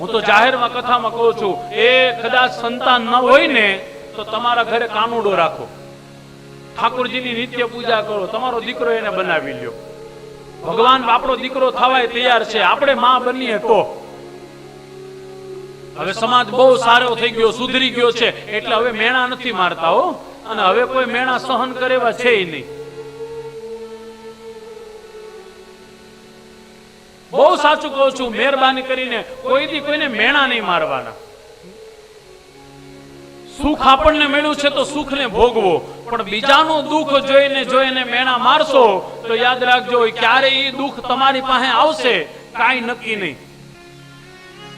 હું તો જાહેરમાં કથામાં કહું છું, એ કદાચ સંતાન ન હોય ને તો તમારા ઘરે કાનુડો રાખો. ઠાકોરજીની નિત્ય પૂજા કરો, તમારો દીકરો એને બનાવી લ્યો. ભગવાન, આપણો દીકરો થવાય તૈયાર છે, આપણે માં બનીએ તો. હવે સમાજ બહુ સારો થઈ ગયો, સુધરી ગયો છે, એટલે હવે મેણા નથી મારતા હો. અને હવે કોઈ મેણા સહન કરે એવા છે નહીં. બહુ સાચું કહું છું, મહેરબાની કરીને કોઈ કોઈને મેણા નહીં મારવાના. સુખ આપણને મળ્યું છે તો સુખને ભોગવો. પણ બીજાનું દુઃખ જોઈને જોઈને મેણા મારશો, તો યાદ રાખજો ક્યારે એ દુઃખ તમારી પાસે આવશે, કાંઈ નક્કી નહીં.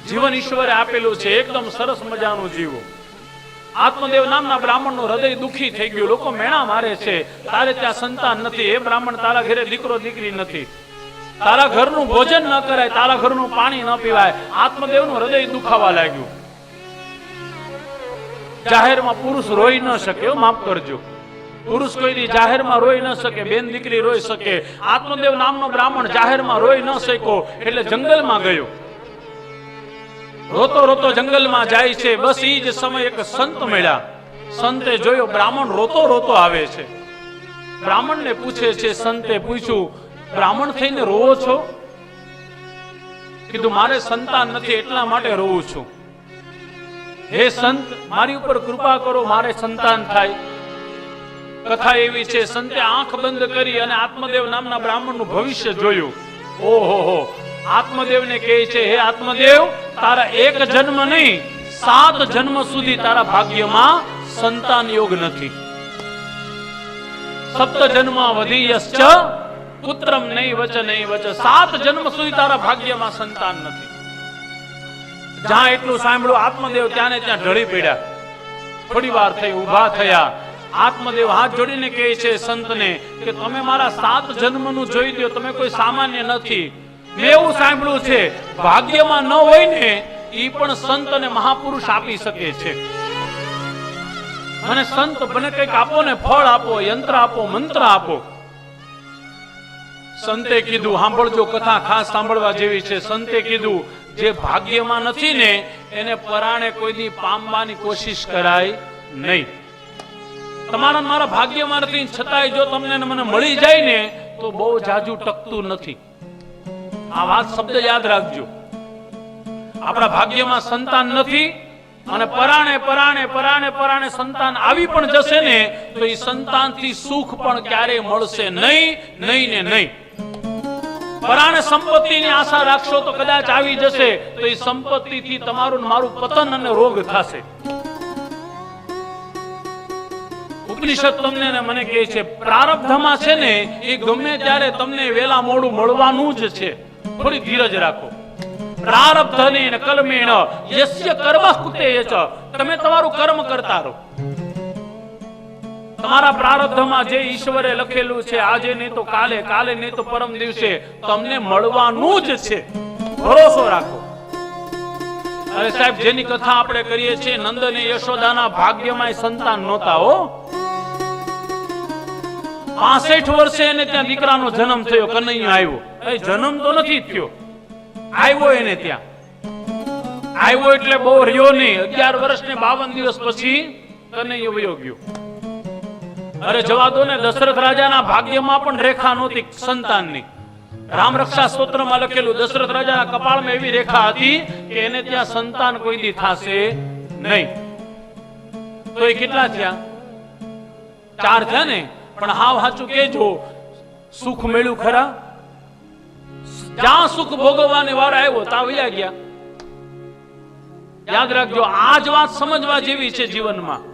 જીવન ઈશ્વરે આપેલું છે, એકદમ સરસ મજાનું જીવો આત્મદેવ નામના બ્રાહ્મણનું હૃદય દુખી થઈ ગયું. લોકો મેણા મારે છે. તારે ત્યાં સંતાન નથી. એ બ્રાહ્મણ તારા ઘરે દીકરો દીકરી નથી. તારા ઘરનું ભોજન ન કરાય, તારા ઘરનું પાણી ન પીવાય. આત્મદેવનું હૃદય દુખાવા લાગ્યું. જાહેરમાં પુરુષ રોઈ ન શકે માફ કરજો. પુરુષ કોઈ જાહેરમાં રોઈ ન શકે, બેન દીકરી રોઈ શકે. આત્મદેવ નામનો બ્રાહ્મણ જાહેરમાં રોઈ ન શક્યો, એટલે જંગલમાં ગયો. રોતો રોતો જંગલમાં જાય છે, બસ એ જ સમય એક સંત મળ્યા. સંતે જોયો, બ્રાહ્મણ રોતો રોતો આવે છે. બ્રાહ્મણને પૂછે છે, સંતે પૂછ્યું બ્રાહ્મણ થઈને રોવો છો? કીધું, મારે સંતાન નથી, એટલા માટે રોવું છું. હે સંત, મારી ઉપર કૃપા કરો, મારે સંતાન થાય. કથા એવી છે, સંતે આંખ બંધ કરી અને આત્મદેવ નામના બ્રાહ્મણનું ભવિષ્ય જોયું. ઓહો હો, આત્મદેવને કહે છે, હે આત્મદેવ, તારા એક જન્મ નહીં, સાત જન્મ સુધી તારા ભાગ્યમાં સંતાન યોગ નથી. સપ્ત જન્મ વધી યશ્ચ પુત્રમ નહીં વચ નહીં વચ. સાત જન્મ સુધી તારા ભાગ્યમાં સંતાન નથી. જ્યાં એટલું સાંભળ્યું આત્મદેવ ત્યાં ત્યાં ઢળી પડ્યા. થોડી વાર થઈ, ઊભા થયા. આત્મદેવ હાથ જોડીને કહે છે, સંતને, કે તમે મારા સાત જન્મનું જોઈ દો તમે કોઈ સામાન્ય નથી. મેં એવું સાંભળ્યું છે, ભાગ્યમાં ન હોય ને એ પણ સંત અને મહાપુરુષ આપી શકે છે. મને સંત મને કંઈક આપો ને ફળ આપો, યંત્ર આપો, મંત્ર આપો. સંતે કીધું, સાંભળજો, કથા ખાસ સાંભળવા જેવી છે. સંતે કીધું, જે ભાગ્યમાં નથી ને, એને પરાણે કોઈ પામવાની કોશિશ કરાય નહીં. તમારા મારા ભાગ્યમાં નથી છતાંય જો તમને મને મળી જાય ને, તો બહુ જાજુ ટકતું નથી. આ વાત શબ્દ યાદ રાખજો. આપણા ભાગ્યમાં સંતાન નથી, અને પરાણે પરાણે પરાણે પરાણે સંતાન આવી પણ જશે ને, તો એ સંતાનથી સુખ પણ ક્યારેય મળશે નહીં નહીં ને નહીં. પરાણે સંપત્તિની આશા રાખશો તો કદાચ આવી જશે, તો એ સંપત્તિથી તમારું મારું પતન અને રોગ થશે. ઉપનિષદ તમને મને કહે છે, પ્રારબ્ધમાં છે ને, એ ગમે ત્યારે તમને વેલા મોડું મળવાનું જ છે. થોડી ધીરજ રાખો. પ્રારબ્ધને ને કર્મેણ યસ્ય કર્મ કૃતે તમે તમારું કર્મ કરતા રહો. તમારા પ્રારબ્ધમાં જે ઈશ્વરે લખેલું છે, આજે નહીં તો કાલે કાલે નહીં તો પરમ દિવસે, તમને મળવાનું જ છે. ભરોસો રાખો. અરે સાહેબ, જેની કથા આપણે કરીએ છીએ નંદ અને યશોદાના ભાગ્યમાં સંતાન નહોતા, હો. પાસઠ વર્ષે એને ત્યાં દીકરાનો જન્મ થયો, કનૈયો આવ્યો. એ જન્મ તો નથી થયો. આવ્યો એને ત્યાં. આવ્યો એટલે બહુ રહ્યો નહીં. અગિયાર વર્ષ ને બાવન દિવસ પછી કનૈયો વયો ગયો. અરે જવા દો ને, દશરથ રાજાના ભાગ્યમાં પણ રેખા નહોતી, સંતાનની. રામ રક્ષા સ્તોત્રમાં લખેલું, દશરથ રાજાના કપાળમાં એવી રેખા હતી કે એને ત્યાં સંતાન કોઈ દી થાશે નહીં. તો એ કેટલા થયા? ચાર થયા ને? પણ હાવ સાચું કેજો સુખ મેળ્યું ખરા? જ્યાં સુખ ભોગવવાની વાર આવ્યો, ત્યાં વયા ગયા. યાદ રાખજો, આ જ વાત સમજવા જેવી છે જીવનમાં.